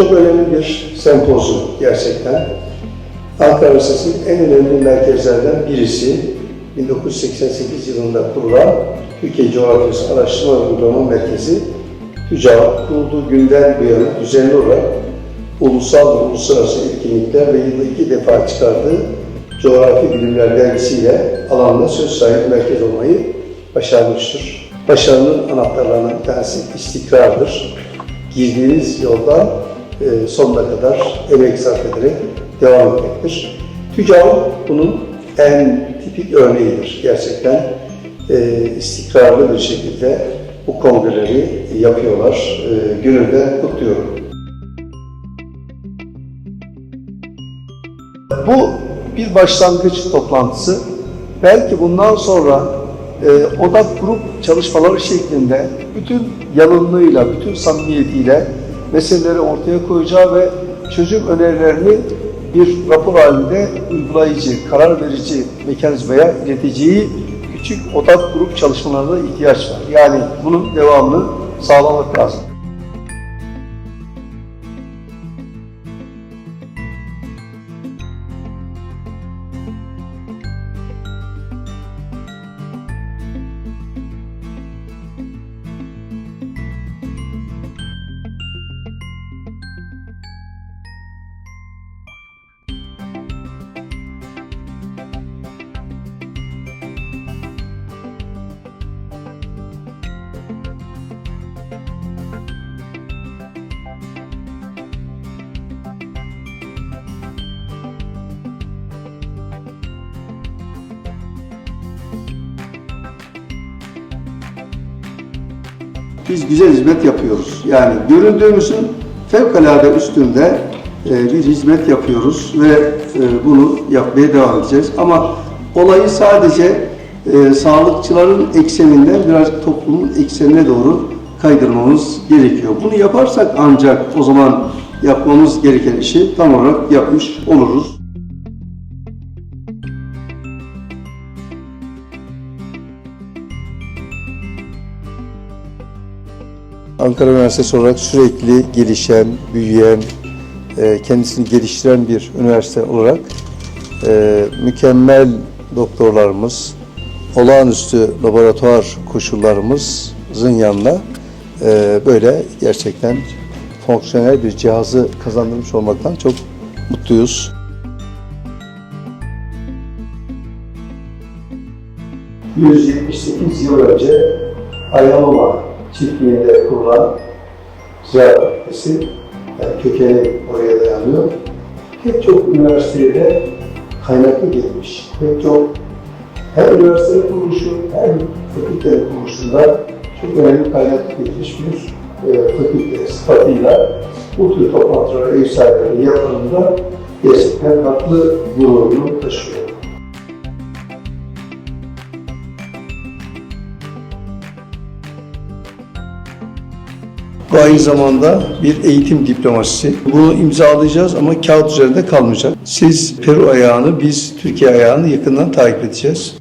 Çok önemli bir sempozyum gerçekten. Ankara Üniversitesi'nin en önemli merkezlerden birisi 1988 yılında kurulan Türkiye Coğrafyası Araştırma ve Uygulama Merkezi TÜCAV kurulduğu günden bu yana düzenli olarak ulusal ve uluslararası etkinlikler ve yılda iki defa çıkardığı Coğrafi Bilimler dergisiyle alanda söz sahibi merkez olmayı başarmıştır. Başarının anahtarlarından bir tanesi istikrardır. Girdiğiniz yoldan e, sonuna kadar emek sarf ederek devam etmektir. TÜCAV bunun en tipik örneğidir gerçekten. E, istikrarlı bir şekilde bu kongreleri yapıyorlar. E, gönülden kutluyorum. Bu bir başlangıç toplantısı. Belki bundan sonra e, odak grup çalışmaları şeklinde bütün yalınlığıyla, bütün samimiyetiyle meseleleri ortaya koyacağı ve çözüm önerilerini bir rapor halinde uygulayıcı, karar verici mekanizmaya ileteceği küçük odak grup çalışmalarına ihtiyaç var. Yani bunun devamını sağlamak lazım. Biz güzel hizmet yapıyoruz. Yani göründüğümüzün fevkalade üstünde e, bir hizmet yapıyoruz ve e, bunu yapmaya devam edeceğiz. Ama olayı sadece e, sağlıkçıların ekseninden birazcık toplumun eksenine doğru kaydırmamız gerekiyor. Bunu yaparsak ancak o zaman yapmamız gereken işi tam olarak yapmış oluruz. Ankara Üniversitesi olarak sürekli gelişen, büyüyen, e, kendisini geliştiren bir üniversite olarak e, mükemmel doktorlarımız, olağanüstü laboratuvar koşullarımızın yanına e, böyle gerçekten fonksiyonel bir cihazı kazandırmış olmaktan çok mutluyuz. 178 yıl önce Ayaloma çiftliğinde kurulan ziraat yani kökeni oraya dayanıyor. Pek çok üniversiteye de kaynaklı gelmiş. Pek çok hem üniversitenin kuruluşu hem fakültenin kuruluşunda çok önemli kaynaklı gelmiş bir e, fakülte sıfatıyla bu tür toplantılara ev sahipliği yaptığında gerçekten haklı gururunu taşıyor. Bu aynı zamanda bir eğitim diplomasisi. Bunu imzalayacağız ama kağıt üzerinde kalmayacak. Siz Peru ayağını, biz Türkiye ayağını yakından takip edeceğiz.